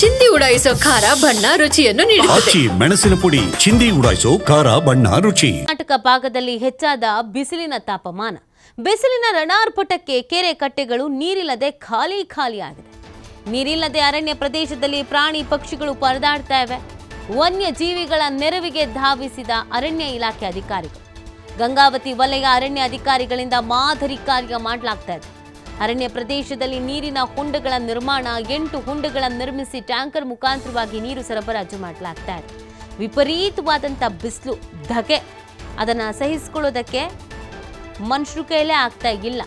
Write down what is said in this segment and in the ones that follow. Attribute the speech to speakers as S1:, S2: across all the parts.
S1: ಚಿಂದಿ ಉಡಾಯಿಸೋ ಖಾರ ಬಣ್ಣ ರುಚಿಯನ್ನು ನೀಡುತ್ತದೆ.
S2: ಆಚಿ ಮೆಣಸಿನ ಪುಡಿ ಚಿಂದಿ ಉಡಾಯಿಸೋ ಖಾರ ಬಣ್ಣ ರುಚಿ.
S3: ಕರ್ನಾಟಕ ಭಾಗದಲ್ಲಿ ಹೆಚ್ಚಾದ ಬಿಸಿಲಿನ ತಾಪಮಾನ. ಬಿಸಿಲಿನ ರಣಾರ್ಪುಟಕ್ಕೆ ಕೆರೆ ಕಟ್ಟೆಗಳು ನೀರಿಲ್ಲದೆ ಖಾಲಿ ಖಾಲಿಯಾಗಿದೆ. ನೀರಿಲ್ಲದೆ ಅರಣ್ಯ ಪ್ರದೇಶದಲ್ಲಿ ಪ್ರಾಣಿ ಪಕ್ಷಿಗಳು ಪರದಾಡ್ತಾ ಇವೆ. ವನ್ಯ ಜೀವಿಗಳ ನೆರವಿಗೆ ಧಾವಿಸಿದ ಅರಣ್ಯ ಇಲಾಖೆ ಅಧಿಕಾರಿಗಳು. ಗಂಗಾವತಿ ವಲಯ ಅರಣ್ಯ ಅಧಿಕಾರಿಗಳಿಂದ ಮಾದರಿ ಕಾರ್ಯ ಮಾಡಲಾಗ್ತಾ ಇದೆ. ಅರಣ್ಯ ಪ್ರದೇಶದಲ್ಲಿ ನೀರಿನ ಹುಂಡಗಳ ನಿರ್ಮಾಣ, ಎಂಟು ಹುಂಡಗಳನ್ನು ನಿರ್ಮಿಸಿ ಟ್ಯಾಂಕರ್ ಮುಖಾಂತರವಾಗಿ ನೀರು ಸರಬರಾಜು ಮಾಡಲಾಗ್ತಾ ಇದೆ. ವಿಪರೀತವಾದಂಥ ಬಿಸಿಲು, ಧಗೆ. ಅದನ್ನು ಸಹಿಸಿಕೊಳ್ಳೋದಕ್ಕೆ ಮನುಷ್ಯರು ಕೈಲೇ ಆಗ್ತಾ ಇಲ್ಲ.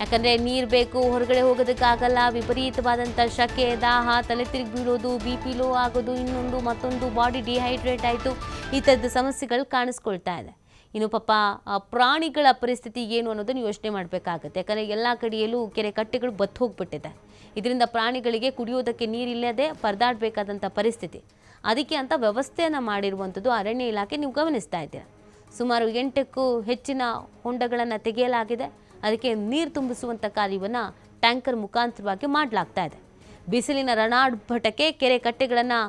S3: ಯಾಕಂದರೆ ನೀರು ಬೇಕು, ಹೊರಗಡೆ ಹೋಗೋದಕ್ಕಾಗಲ್ಲ, ವಿಪರೀತವಾದಂಥ ಶಕೆ, ದಾಹ, ತಲೆ ತಿರುಗಿ ಬೀಳೋದು ಬಿ ಪಿ ಲೋ ಆಗೋದು, ಇನ್ನೊಂದು ಮತ್ತೊಂದು, ಬಾಡಿ ಡಿಹೈಡ್ರೇಟ್ ಆಯಿತು. ಈ ಥರದ ಸಮಸ್ಯೆಗಳು ಕಾಣಿಸ್ಕೊಳ್ತಾ ಇದೆ. ಇನ್ನು ಪಾಪ ಪ್ರಾಣಿಗಳ ಪರಿಸ್ಥಿತಿ ಏನು ಅನ್ನೋದನ್ನು ಯೋಚನೆ ಮಾಡಬೇಕಾಗತ್ತೆ. ಯಾಕಂದರೆ ಎಲ್ಲ ಕಡೆಯಲ್ಲೂ ಕೆರೆ ಕಟ್ಟೆಗಳು ಬತ್ತು ಹೋಗಿಬಿಟ್ಟಿದೆ. ಇದರಿಂದ ಪ್ರಾಣಿಗಳಿಗೆ ಕುಡಿಯೋದಕ್ಕೆ ನೀರಿಲ್ಲದೆ ಪರದಾಡಬೇಕಾದಂಥ ಪರಿಸ್ಥಿತಿ. ಅದಕ್ಕೆ ಅಂತ ವ್ಯವಸ್ಥೆಯನ್ನು ಮಾಡಿರುವಂಥದ್ದು ಅರಣ್ಯ ಇಲಾಖೆ ನೀವು ಗಮನಿಸ್ತಾ ಇದ್ದೀರಾ. ಸುಮಾರು ಎಂಟಕ್ಕೂ ಹೆಚ್ಚಿನ ಹೊಂಡಗಳನ್ನು ತೆಗೆಯಲಾಗಿದೆ. ಅದಕ್ಕೆ ನೀರು ತುಂಬಿಸುವಂಥ ಕಾರ್ಯವನ್ನು ಟ್ಯಾಂಕರ್ ಮುಖಾಂತರವಾಗಿ ಮಾಡಲಾಗ್ತಾ ಇದೆ. ಬಿಸಿಲಿನ ರಣಾಡ್ಭಟಕ್ಕೆ ಕೆರೆ ಕಟ್ಟೆಗಳನ್ನು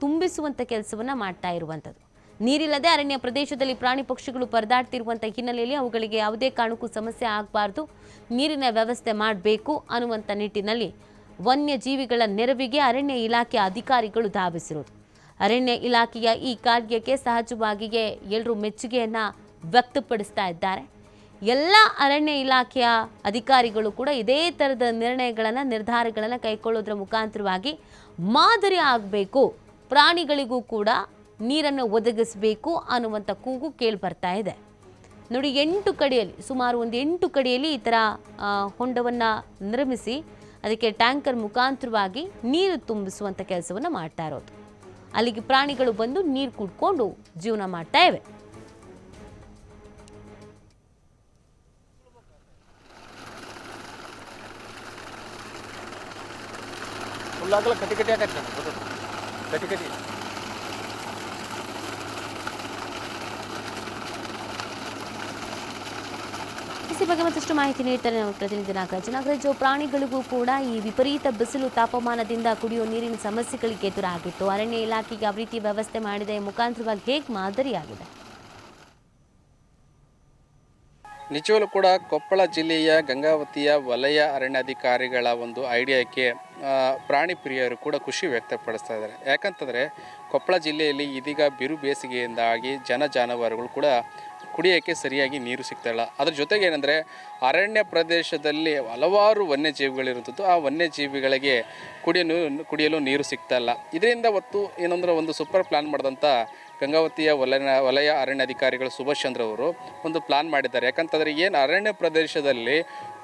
S3: ತುಂಬಿಸುವಂಥ ಕೆಲಸವನ್ನು ಮಾಡ್ತಾ ಇರುವಂಥದ್ದು. ನೀರಿಲ್ಲದೆ ಅರಣ್ಯ ಪ್ರದೇಶದಲ್ಲಿ ಪ್ರಾಣಿ ಪಕ್ಷಿಗಳು ಪರದಾಡ್ತಿರುವಂಥ ಹಿನ್ನೆಲೆಯಲ್ಲಿ ಅವುಗಳಿಗೆ ಯಾವುದೇ ಕಾರಣಕ್ಕೂ ಸಮಸ್ಯೆ ಆಗಬಾರ್ದು. ನೀರಿನ ವ್ಯವಸ್ಥೆ ಮಾಡಬೇಕು ಅನ್ನುವಂಥ ನಿಟ್ಟಿನಲ್ಲಿ ವನ್ಯಜೀವಿಗಳ ನೆರವಿಗೆ ಅರಣ್ಯ ಇಲಾಖೆ ಅಧಿಕಾರಿಗಳು ಧಾವಿಸಿರುವುದು ಅರಣ್ಯ ಇಲಾಖೆಯ ಈ ಕಾರ್ಯಕ್ಕೆ ಸಹಜವಾಗಿಯೇ ಎಲ್ಲರೂ ಮೆಚ್ಚುಗೆಯನ್ನು ವ್ಯಕ್ತಪಡಿಸ್ತಾ ಇದ್ದಾರೆ. ಎಲ್ಲ ಅರಣ್ಯ ಇಲಾಖೆಯ ಅಧಿಕಾರಿಗಳು ಕೂಡ ಇದೇ ಥರದ ನಿರ್ಣಯಗಳನ್ನು, ನಿರ್ಧಾರಗಳನ್ನು ಕೈಗೊಳ್ಳೋದ್ರ ಮುಖಾಂತರವಾಗಿ ಮಾದರಿ ಆಗಬೇಕು. ಪ್ರಾಣಿಗಳಿಗೂ ಕೂಡ ನೀರನ್ನು ಒದಗಿಸಬೇಕು ಅನ್ನುವಂಥ ಕೂಗು ಕೇಳಿ ಬರ್ತಾ ಇದೆ. ನೋಡಿ, ಎಂಟು ಕಡೆಯಲ್ಲಿ, ಸುಮಾರು ಒಂದು ಎಂಟು ಕಡೆಯಲ್ಲಿ ಈ ಥರ ಹೊಂಡವನ್ನು ನಿರ್ಮಿಸಿ ಅದಕ್ಕೆ ಟ್ಯಾಂಕರ್ ಮುಖಾಂತರವಾಗಿ ನೀರು ತುಂಬಿಸುವಂಥ ಕೆಲಸವನ್ನು ಮಾಡ್ತಾ ಇರೋದು. ಅಲ್ಲಿಗೆ ಪ್ರಾಣಿಗಳು ಬಂದು ನೀರು ಕುಡ್ಕೊಂಡು ಜೀವನ ಮಾಡ್ತಾ ಇವೆ.
S4: ಕಟಿ ಕಟಿ.
S3: ಈ ಬಗ್ಗೆ ಮತ್ತಷ್ಟು ಮಾಹಿತಿ ನೀಡ್ತಾರೆ ನಮ್ಮ ಪ್ರತಿನಿಧಿ ನಾಗರಾಜ್. ನಾಗರಾಜ್ ಪ್ರಾಣಿಗಳಿಗೂ ಕೂಡ ಈ ವಿಪರೀತ ಬಿಸಿಲು ತಾಪಮಾನದಿಂದ ಕುಡಿಯುವ ನೀರಿನ ಸಮಸ್ಯೆಗಳಿಗೆ ಎದುರಾಗಿತ್ತು. ಅರಣ್ಯ ಇಲಾಖೆಗೆ ಯಾವ ರೀತಿ ವ್ಯವಸ್ಥೆ ಮಾಡಿದೆ ಮುಖಾಂತರವಾಗಿ ಹೇಗೆ ಮಾದರಿಯಾಗಿದೆ?
S4: ನಿಜವಲ್ಲೂ ಕೂಡ ಕೊಪ್ಪಳ ಜಿಲ್ಲೆಯ ಗಂಗಾವತಿಯ ವಲಯ ಅರಣ್ಯಾಧಿಕಾರಿಗಳ ಒಂದು ಐಡಿಯಾಕ್ಕೆ ಪ್ರಾಣಿ ಪ್ರಿಯರು ಕೂಡ ಖುಷಿ ವ್ಯಕ್ತಪಡಿಸ್ತಾ ಇದ್ದಾರೆ. ಯಾಕಂತಂದರೆ ಕೊಪ್ಪಳ ಜಿಲ್ಲೆಯಲ್ಲಿ ಇದೀಗ ಬಿರು ಬೇಸಿಗೆಯಿಂದಾಗಿ ಜನ ಜಾನುವಾರುಗಳು ಕೂಡ ಕುಡಿಯೋಕ್ಕೆ ಸರಿಯಾಗಿ ನೀರು ಸಿಗ್ತಾ ಇಲ್ಲ. ಅದ್ರ ಜೊತೆಗೆ ಏನಂದರೆ, ಅರಣ್ಯ ಪ್ರದೇಶದಲ್ಲಿ ಹಲವಾರು ವನ್ಯಜೀವಿಗಳಿರುವಂಥದ್ದು, ಆ ವನ್ಯಜೀವಿಗಳಿಗೆ ಕುಡಿಯಲು ಕುಡಿಯಲು ನೀರು ಸಿಗ್ತಾ ಇಲ್ಲ. ಇದರಿಂದ ಒತ್ತು ಏನಂದ್ರೆ, ಒಂದು ಸೂಪರ್ ಪ್ಲಾನ್ ಮಾಡಿದಂಥ ಗಂಗಾವತಿಯ ವಲಯ ವಲಯ ಅರಣ್ಯಾಧಿಕಾರಿಗಳು ಸುಭಾಷ್ ಚಂದ್ರ ಅವರು ಒಂದು ಪ್ಲಾನ್ ಮಾಡಿದ್ದಾರೆ. ಯಾಕಂತಂದರೆ, ಏನು ಅರಣ್ಯ ಪ್ರದೇಶದಲ್ಲಿ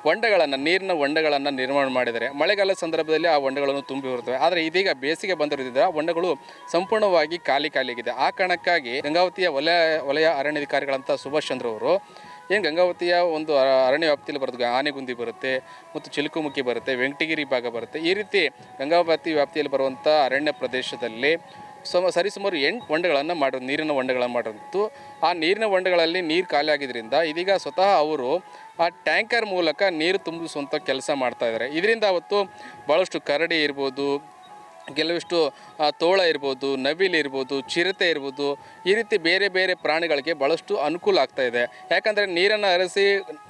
S4: ಹೊಂಡಗಳನ್ನು ನೀರಿನ ಹೊಂಡಗಳನ್ನು ನಿರ್ಮಾಣ ಮಾಡಿದರೆ ಮಳೆಗಾಲದ ಸಂದರ್ಭದಲ್ಲಿ ಆ ಹೊಂಡಗಳನ್ನು ತುಂಬಿ ಬರುತ್ತವೆ ಆದರೆ ಇದೀಗ ಬೇಸಿಗೆ ಬಂದಿರೋದ್ರಿಂದ ಹೊಂಡಗಳು ಸಂಪೂರ್ಣವಾಗಿ ಖಾಲಿ ಖಾಲಿಯಾಗಿದೆ. ಆ ಕಾರಣಕ್ಕಾಗಿ ಗಂಗಾವತಿಯ ವಲಯ ವಲಯ ಅರಣ್ಯಾಧಿಕಾರಿಗಳಂತ ಸುಭಾಷ್ ಚಂದ್ರ ಅವರು, ಏನು ಗಂಗಾವತಿಯ ಒಂದು ಅರಣ್ಯ ವ್ಯಾಪ್ತಿಯಲ್ಲಿ ಬರುತ್ತೆ ಆನೆಗುಂದಿ ಬರುತ್ತೆ, ಮತ್ತು ಚಿಲುಕುಮುಖಿ ಬರುತ್ತೆ, ವೆಂಕಟಗಿರಿ ಭಾಗ ಬರುತ್ತೆ. ಈ ರೀತಿ ಗಂಗಾವತಿ ವ್ಯಾಪ್ತಿಯಲ್ಲಿ ಬರುವಂಥ ಅರಣ್ಯ ಪ್ರದೇಶದಲ್ಲಿ ಸಮ, ಸರಿಸುಮಾರು ಎಂಟು ಹೊಂಡಗಳನ್ನು ಮಾಡಿರೋದು ನೀರಿನ ಹೊಂಡಗಳನ್ನು ಮಾಡಿರೋದು ಆ ನೀರಿನ ಹೊಂಡಗಳಲ್ಲಿ ನೀರು ಖಾಲಿ ಆಗಿದ್ದರಿಂದ ಇದೀಗ ಸ್ವತಃ ಅವರು ಆ ಟ್ಯಾಂಕರ್ ಮೂಲಕ ನೀರು ತುಂಬಿಸುವಂಥ ಕೆಲಸ ಮಾಡ್ತಾ ಇದ್ದಾರೆ. ಇದರಿಂದ ಅವತ್ತು ಭಾಳಷ್ಟು ಕರಡಿ ಇರ್ಬೋದು, ಕೆಲವಿಷ್ಟು ತೋಳ ಇರ್ಬೋದು, ನವಿಲು ಇರ್ಬೋದು, ಚಿರತೆ ಇರ್ಬೋದು, ಈ ರೀತಿ ಬೇರೆ ಬೇರೆ ಪ್ರಾಣಿಗಳಿಗೆ ಭಾಳಷ್ಟು ಅನುಕೂಲ ಆಗ್ತಾ ಇದೆ. ಯಾಕಂದರೆ ನೀರನ್ನು ಅರಸಿ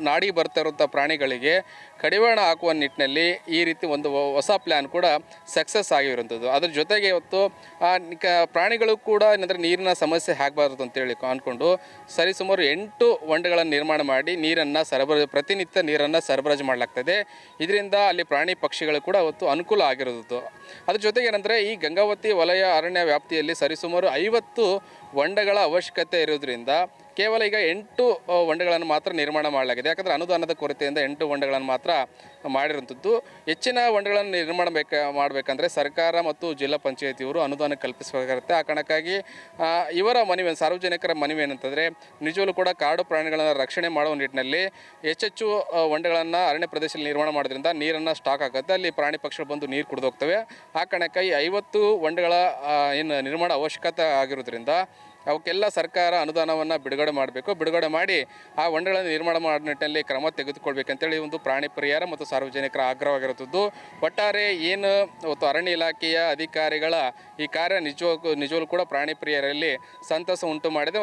S4: ನಾಡಿಗೆ ಬರ್ತಾ ಇರುವಂಥ ಪ್ರಾಣಿಗಳಿಗೆ ಕಡಿವಾಣ ಹಾಕುವ ನಿಟ್ಟಿನಲ್ಲಿ ಈ ರೀತಿ ಒಂದು ಹೊಸ ಪ್ಲ್ಯಾನ್ ಕೂಡ ಸಕ್ಸಸ್ ಆಗಿರುವಂಥದ್ದು. ಅದ್ರ ಜೊತೆಗೆ ಇವತ್ತು ಪ್ರಾಣಿಗಳು ಕೂಡ ಏನಂದರೆ ನೀರಿನ ಸಮಸ್ಯೆ ಆಗಬಾರ್ದು ಅಂತೇಳಿ ಅಂದ್ಕೊಂಡು ಸರಿಸುಮಾರು ಎಂಟು ಹೊಂಡಗಳನ್ನು ನಿರ್ಮಾಣ ಮಾಡಿ ನೀರನ್ನು ಸರಬರಾಜು, ಪ್ರತಿನಿತ್ಯ ನೀರನ್ನು ಸರಬರಾಜು ಮಾಡಲಾಗ್ತದೆ. ಇದರಿಂದ ಅಲ್ಲಿ ಪ್ರಾಣಿ ಪಕ್ಷಿಗಳು ಕೂಡ ಅವತ್ತು ಅನುಕೂಲ ಆಗಿರೋದು ಅದ್ರ ಜೊತೆಗೆ ಏನಂದರೆ ಈ ಗಂಗಾವತಿ ವಲಯ ಅರಣ್ಯ ವ್ಯಾಪ್ತಿಯಲ್ಲಿ ಸರಿಸುಮಾರು ಐವತ್ತು ಹೊಂಡಗಳ ಅವಶ್ಯಕತೆ ಇರೋದ್ರಿಂದ ಕೇವಲ ಈಗ ಎಂಟು ಹೊಂಡಗಳನ್ನು ಮಾತ್ರ ನಿರ್ಮಾಣ ಮಾಡಲಾಗಿದೆ. ಯಾಕಂದರೆ ಅನುದಾನದ ಕೊರತೆಯಿಂದ ಎಂಟು ಹೊಂಡಗಳನ್ನು ಮಾತ್ರ ಮಾಡಿರುವಂಥದ್ದು. ಹೆಚ್ಚಿನ ಹೊಂಡಗಳನ್ನು ನಿರ್ಮಾಣ ಬೇಕಾ, ಮಾಡಬೇಕಂದ್ರೆ ಸರ್ಕಾರ ಮತ್ತು ಜಿಲ್ಲಾ ಪಂಚಾಯತಿಯವರು ಅನುದಾನ ಕಲ್ಪಿಸಬೇಕಾಗುತ್ತೆ ಆ ಕಾರಣಕ್ಕಾಗಿ ಇವರ ಮನವಿ, ಸಾರ್ವಜನಿಕರ ಮನವಿ ಏನಂತಂದರೆ ನಿಜವಲ್ಲೂ ಕೂಡ ಕಾಡು ಪ್ರಾಣಿಗಳನ್ನು ರಕ್ಷಣೆ ಮಾಡುವ ನಿಟ್ಟಿನಲ್ಲಿ ಹೆಚ್ಚೆಚ್ಚು ಹೊಂಡಗಳನ್ನು ಅರಣ್ಯ ಪ್ರದೇಶದಲ್ಲಿ ನಿರ್ಮಾಣ ಮಾಡೋದ್ರಿಂದ ನೀರನ್ನು ಸ್ಟಾಕ್ ಆಗುತ್ತೆ. ಅಲ್ಲಿ ಪ್ರಾಣಿ ಪಕ್ಷಿಗಳು ಬಂದು ನೀರು ಕುಡಿದೋಗ್ತವೆ ಆ ಕಾರಣಕ್ಕಾಗಿ ಐವತ್ತು ಹೊಂಡಗಳ ಏನು ನಿರ್ಮಾಣ ಅವಶ್ಯಕತೆ ಆಗಿರೋದ್ರಿಂದ ಅವಕ್ಕೆಲ್ಲ ಸರ್ಕಾರ ಅನುದಾನವನ್ನು ಬಿಡುಗಡೆ ಮಾಡಬೇಕು. ಬಿಡುಗಡೆ ಮಾಡಿ ಆ ಹೊಂಡಗಳನ್ನು ನಿರ್ಮಾಣ ಮಾಡೋ ನಿಟ್ಟಿನಲ್ಲಿ ಕ್ರಮ ತೆಗೆದುಕೊಳ್ಬೇಕಂತೇಳಿ ಒಂದು ಪ್ರಾಣಿ ಪರಿಹಾರ ಮತ್ತು ಸಾರ್ವಜನಿಕರ ಆಗ್ರಹವಾಗಿರುತ್ತದ್ದು. ಒಟ್ಟಾರೆ ಏನು ಇವತ್ತು ಅರಣ್ಯ ಇಲಾಖೆಯ ಅಧಿಕಾರಿಗಳ ಈ ಕಾರ್ಯ ನಿಜವಾಗೂ, ನಿಜವಾಗ್ಲೂ ಕೂಡ ಪ್ರಾಣಿ ಪ್ರಿಯರಲ್ಲಿ ಸಂತಸ ಉಂಟು ಮಾಡಿದೆ.